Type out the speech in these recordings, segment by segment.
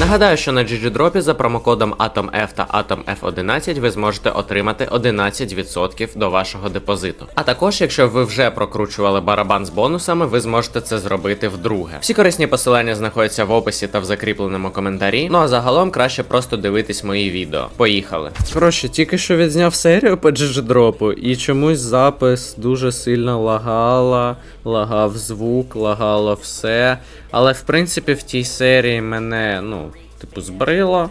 Нагадаю, що на GGDrop за промокодом AtomF та AtomF11 ви зможете отримати 11% до вашого депозиту. А також, якщо ви вже прокручували барабан з бонусами, ви зможете це зробити вдруге. Всі корисні посилання знаходяться в описі та в закріпленому коментарі. Ну а загалом краще просто дивитись мої відео. Поїхали. Коротше, тільки що відзняв серію по GGDrop, і чомусь запис дуже сильно лагала, лагав звук, лагало все. Але в принципі в тій серії мене, ну, типу, збрило.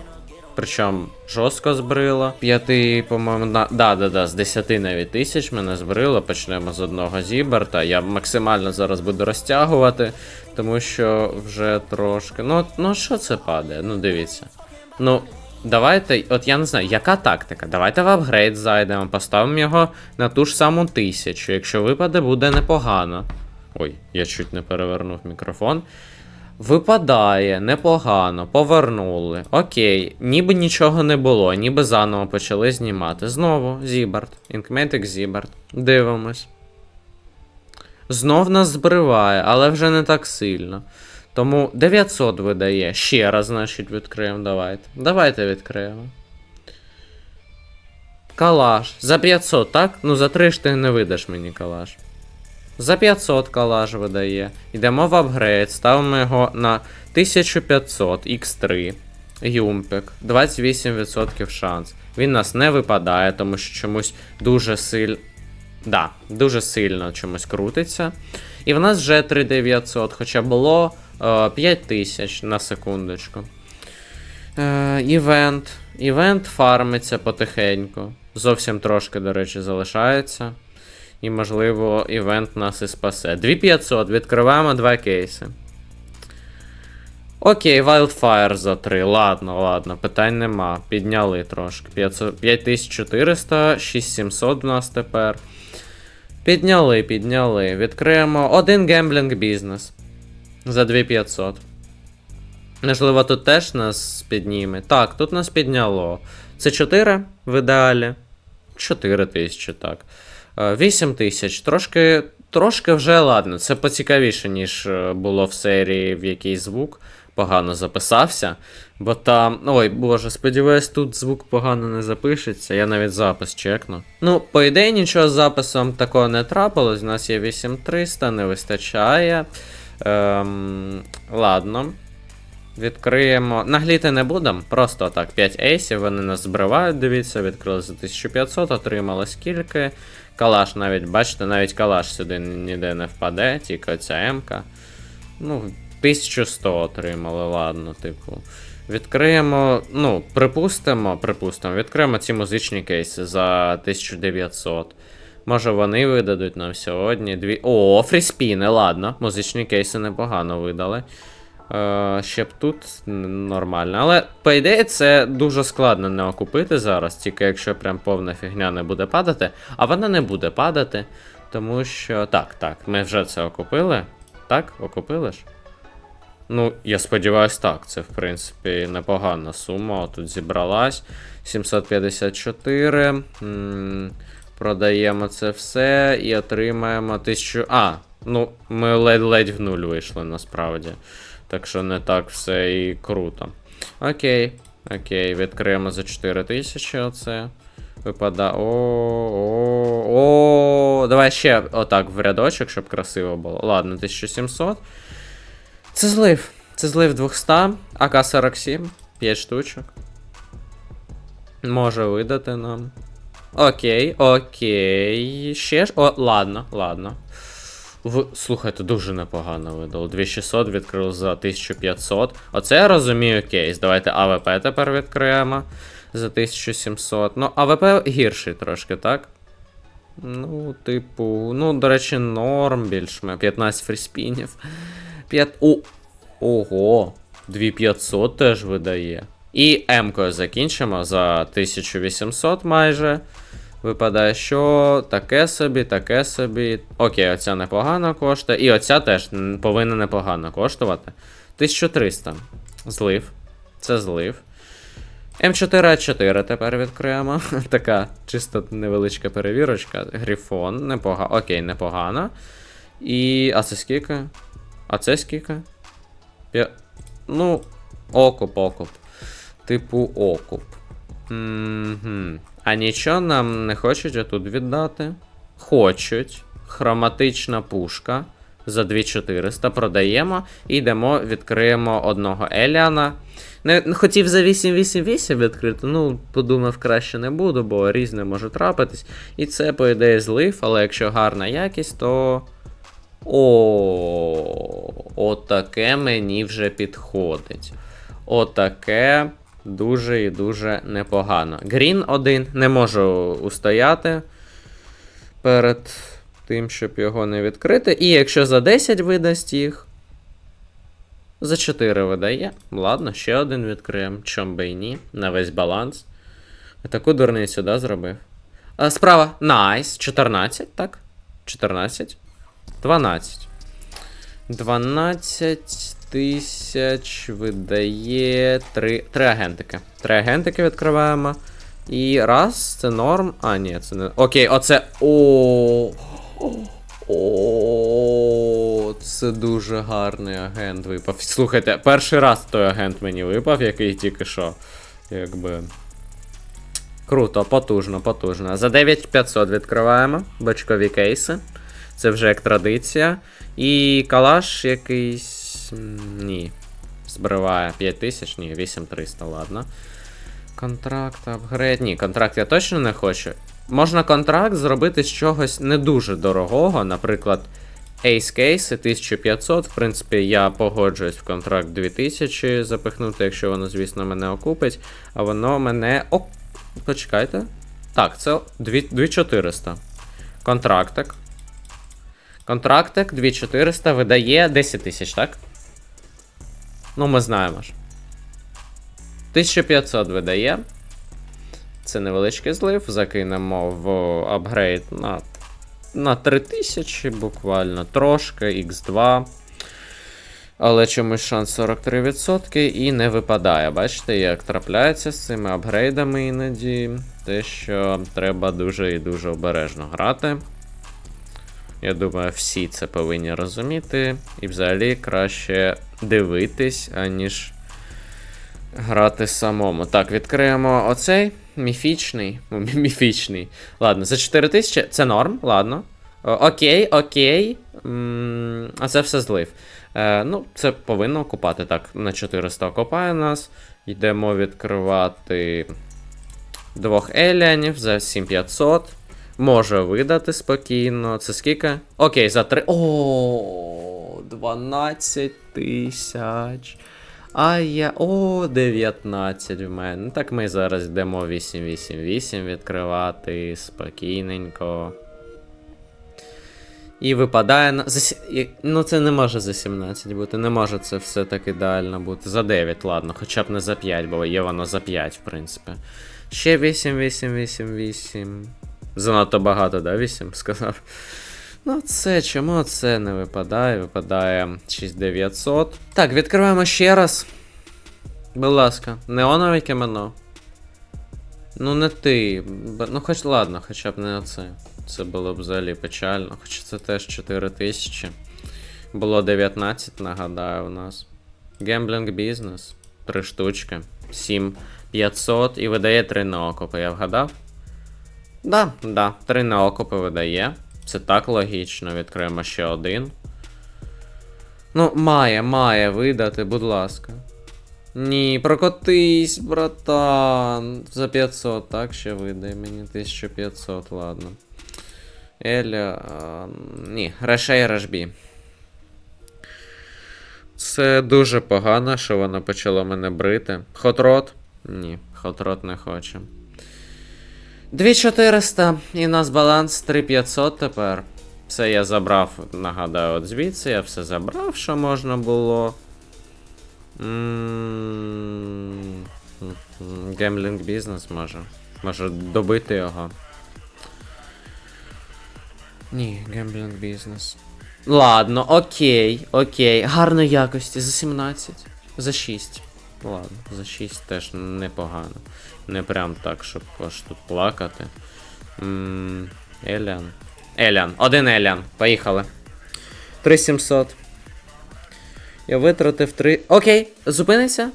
Причому жорстко збрило. П'яти, по-моєму, на... да, да, да, з 10 навіть тисяч мене збрило. Почнемо з одного зіберта. Я максимально зараз буду розтягувати, тому що вже трошки. Ну, ну що це падає? Ну дивіться. Ну, давайте, от я не знаю, яка тактика? Давайте в апгрейд зайдемо, поставимо його на ту ж саму тисячу. Якщо випаде, буде непогано. Ой, я чуть не перевернув мікрофон. Випадає, непогано, повернули. Окей, ніби нічого не було, ніби заново почали знімати. Знову Зібард. Інкметик Зібард. Дивимось. Знов нас збриває, але вже не так сильно. Тому 900 видає. Ще раз, значить, відкриємо. Давайте. Давайте відкриємо. Калаш. За 500, так? Ну за 3 ж ти не видаш мені калаш. За 500 калаш видає. Йдемо в апгрейд, ставимо його на 1500 X3. Юмпік. 28% шанс. Він нас не випадає, тому що чомусь дуже сильно. Да, дуже сильно чомусь крутиться. І в нас вже 3900, хоча було е, 5000 на секундочку. Е, івент. Івент фармиться потихеньку. Зовсім трошки, до речі, залишається. І, можливо, івент нас і спасе. 2500, відкриваємо два кейси. Окей, Wildfire за 3. Ладно, ладно, питань нема. Підняли трошки. 5400, 6700 у нас тепер. Підняли, підняли. Відкриємо один гемблінг бізнес. За 2500. Можливо, тут теж нас підніме. Так, тут нас підняло. Це 4 в ідеалі. 4 тисячі, так. 8 тисяч. Трошки, трошки вже ладно. Це поцікавіше, ніж е, було в серії, в якій звук погано записався. Бо там. Ой, боже, сподіваюсь, тут звук погано не запишеться. Я навіть запис чекну. Ну, по ідеї, нічого з записом такого не трапилось. У нас є 8300, не вистачає. Ем, ладно. Відкриємо. Нагліти не будемо, просто так, 5 ейсів, вони нас збривають, дивіться, відкрили за 1500, отримали скільки. Калаш навіть, бачите, навіть калаш сюди ніде не впаде, тільки оця М-ка. Ну, 1100 отримали, ладно, типу. Відкриємо, ну, припустимо, припустимо, відкриємо ці музичні кейси за 1900. Може вони видадуть нам сьогодні дві. О, фріспіни, ладно. Музичні кейси непогано видали. Е, ще б тут нормально. Але, по ідеї, це дуже складно не окупити зараз, тільки якщо прям повна фігня не буде падати. А вона не буде падати, тому що. Так, так, ми вже це окупили. Так, окупили ж? Ну, я сподіваюсь, так. Це, в принципі, непогана сума. Тут зібралась. 754. М, Продаємо це все і отримаємо 1000. А, ну, ми ледь-ледь в нуль вийшли насправді. Так що не так все і круто. Окей. Окей, відкриємо за 4000 оце. Випада. О, о, о, давай ще отак в рядочок, щоб красиво було. Ладно, 1700. Це злив. Це злив 200, АК-47, 5 штучок. Може видати нам. Окей, окей. Ще ж. О, ладно, ладно. В... Слухайте, дуже непогано видало. 2600 відкрив за 1500. Оце я розумію кейс. Давайте АВП тепер відкриємо за 1700. Ну, АВП гірший трошки, так? Ну, типу, ну, до речі, норм більш-менш. 15 фріспінів. 5. О! Ого! 2500 теж видає. І М-кою закінчимо за 1800 майже. Випадає, що таке собі, таке собі. Окей, оця непогано коштує. І оця теж повинна непогано коштувати. 1300. Злив. Це злив. М4А4 тепер відкриємо. така чисто невеличка перевірочка. Грифон, непогано. Окей, непогано. І. А це скільки? А це скільки? П'я... Ну, окуп, окуп. Типу окуп. Угу. А нічого нам не хочуть отут віддати. Хочуть. Хроматична пушка за 2400 продаємо і йдемо, відкриємо одного Еліана. Не, хотів за 888 відкрити, ну, подумав, краще не буду, бо різне може трапитись. І це, по ідеї, злив, але якщо гарна якість, то. О, отаке мені вже підходить. Отаке дуже і дуже непогано. Грін 1 не можу устояти перед тим, щоб його не відкрити. І якщо за 10 видасть їх. За 4 видає. Ладно, ще один відкриємо. Чом би і ні. На весь баланс. Таку дурницю, да, зробив. А, справа. Найс. 14, так? 14. 12. 12 тисяч видає 3, 3 агентики. 3 агентики відкриваємо. І раз, це норм. А, ні, це не. Окей, оце. О. О, це дуже гарний агент випав. Слухайте, перший раз той агент мені випав, який тільки що. Якби. Круто, потужно, потужно. За 9500 відкриваємо бочкові кейси. Це вже як традиція. І калаш якийсь. М, Ні. Збриває 5000, ні, 8300, ладно. Контракт, апгрейд. Ні, контракт я точно не хочу. Можна контракт зробити з чогось не дуже дорогого, наприклад, Ace Case 1500. В принципі, я погоджуюсь в контракт 2000 запихнути, якщо воно, звісно, мене окупить. А воно мене. О, почекайте. Так, це 2400. Контрактик. Контрактик 2400 видає 10 тисяч, так? Ну, ми знаємо ж. 1500 видає. Це невеличкий злив. Закинемо в апгрейд на, на 3000 буквально трошки, X2. Але чомусь шанс 43% і не випадає. Бачите, як трапляється з цими апгрейдами іноді. Те, що треба дуже і дуже обережно грати. Я думаю, всі це повинні розуміти. І взагалі краще дивитись, аніж грати самому. Так, відкриємо оцей міфічний. Ну, міфічний. Ладно, за 4000 це норм, ладно. Окей, окей. А це все злив. Е, ну, це повинно окупати. Так, на 400 окупає нас. Йдемо відкривати двох еліанів за 7500. Може видати спокійно. Це скільки? Окей, за 3. О, 12 тисяч. А я. О, 19 в мене. Так ми зараз йдемо 888 відкривати спокійненько. І випадає на. За... Ну, це не може за 17 бути. Не може це все так ідеально бути. За 9, ладно, хоча б не за 5, бо є воно за 5, в принципі. Ще 8, 8, 8, 8. Занадто багато, да, 8 сказав. Ну, це чому це не випадає? Випадає 6900. Так, відкриваємо ще раз. Будь ласка, неонове кімено. Ну, не ти. Ну, хоч ладно, хоча б не оце. Це було б взагалі печально. Хоча це теж 4000. Було 19, нагадаю, у нас. Гемблінг бізнес. Три штучки. 7500 і видає 3 на окопи, я вгадав? Да, да, 3 наокопи видає. Це так логічно, відкриємо ще один. Ну, має, має видати, будь ласка. Ні, прокотись, братан. За 500, так, ще видай мені 1500, ладно. Еля. А, ні, Решей Решбі. Це дуже погано, що вона почала мене брити. Хотрот? Ні, хотрот не хоче. 2400 і у нас баланс 3500 тепер. Все я забрав, нагадаю, от звідси я все забрав, що можна було. М, Гемлінг бізнес може. Може добити його. Ні, гемблінг бізнес. Ладно, окей, окей. Гарної якості за 17. За 6. Ладно, за 6 теж непогано. Не прям так, щоб аж тут плакати. М, Еліан. Еліан. Один Еліан. Поїхали. 3700. Я витратив 3. Окей, зупиниться.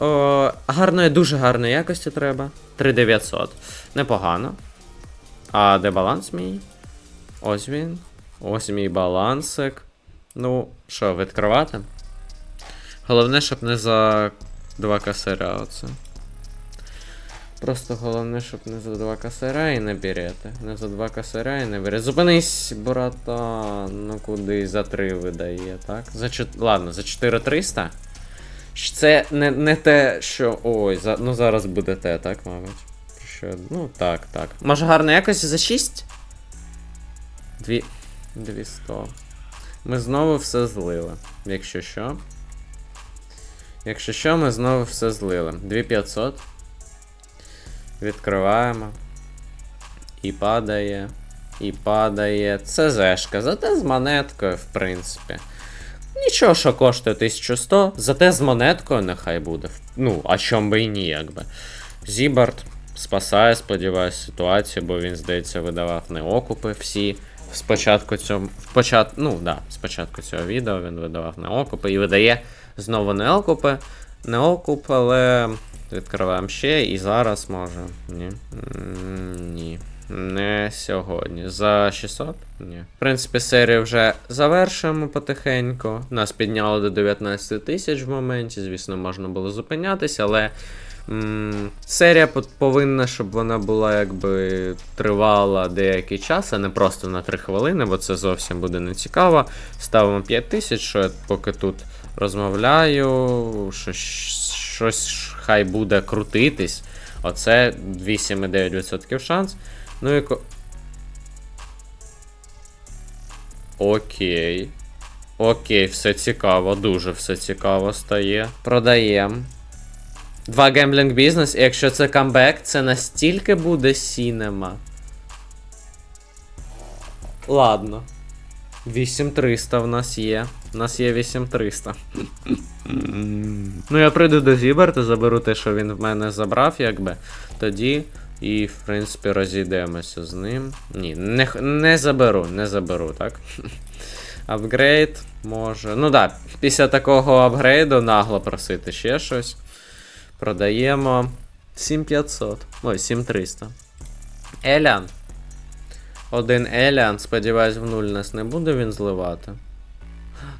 О, гарної, дуже гарної якості треба. 3900. Непогано. А де баланс мій? Ось він. Ось мій балансик. Ну, що, відкривати? Головне, щоб не за два касира оце. Просто головне, щоб не за два касира і не берете. Не за два касира і не берете. Зупинись, братан. Ну куди за три видає, так? За чот... Ладно, за 4300. Це не, не те, що. Ой, за... ну зараз буде те, так, мабуть. Що... Ну так, так. Може гарно якось за 6? Дві. 200. Ми знову все злили. Якщо що. Якщо що, ми знову все злили. 2500. Відкриваємо. І падає. І падає. ЦЗшка. Зате з монеткою, в принципі. Нічого, що коштує 1100, зате з монеткою нехай буде. Ну, а чом би і ні, якби. Зібард спасає, сподіваюсь, ситуацію, бо він, здається, видавав неокупи всі. Спочатку цього. В почат... Ну, да, спочатку цього відео він видавав неокупи і видає знову неокупи. Неокуп, але відкриваємо ще і зараз може. Ні. Ні. Не сьогодні. За 600? Ні. В принципі, серію вже завершуємо потихеньку. Нас підняло до 19 тисяч в моменті. Звісно, можна було зупинятися, але. м, Серія повинна, щоб вона була якби тривала деякий час, а не просто на 3 хвилини, бо це зовсім буде нецікаво. Ставимо 5 тисяч, що поки тут розмовляю, що, щось хай буде крутитись. Оце 8,9% шанс. Ну і. Окей. Окей, все цікаво, дуже все цікаво стає. Продаємо. Два гемблінг бізнес, і якщо це камбек, це настільки буде сінема. Ладно. 8300 в нас є. У нас є 8300. ну, я прийду до Зіберта, заберу те, що він в мене забрав, якби. Тоді. І, в принципі, розійдемося з ним. Ні, не, не заберу, не заберу, так? Апгрейд може. Ну так, да, після такого апгрейду нагло просити ще щось. Продаємо 7500. Ой, 7300. Елян. Один Елян, сподіваюсь, в нуль нас не буде він зливати.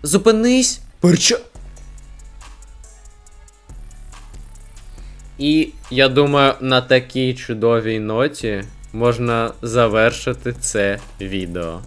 Зупинись! Перча. І я думаю, на такій чудовій ноті можна завершити це відео.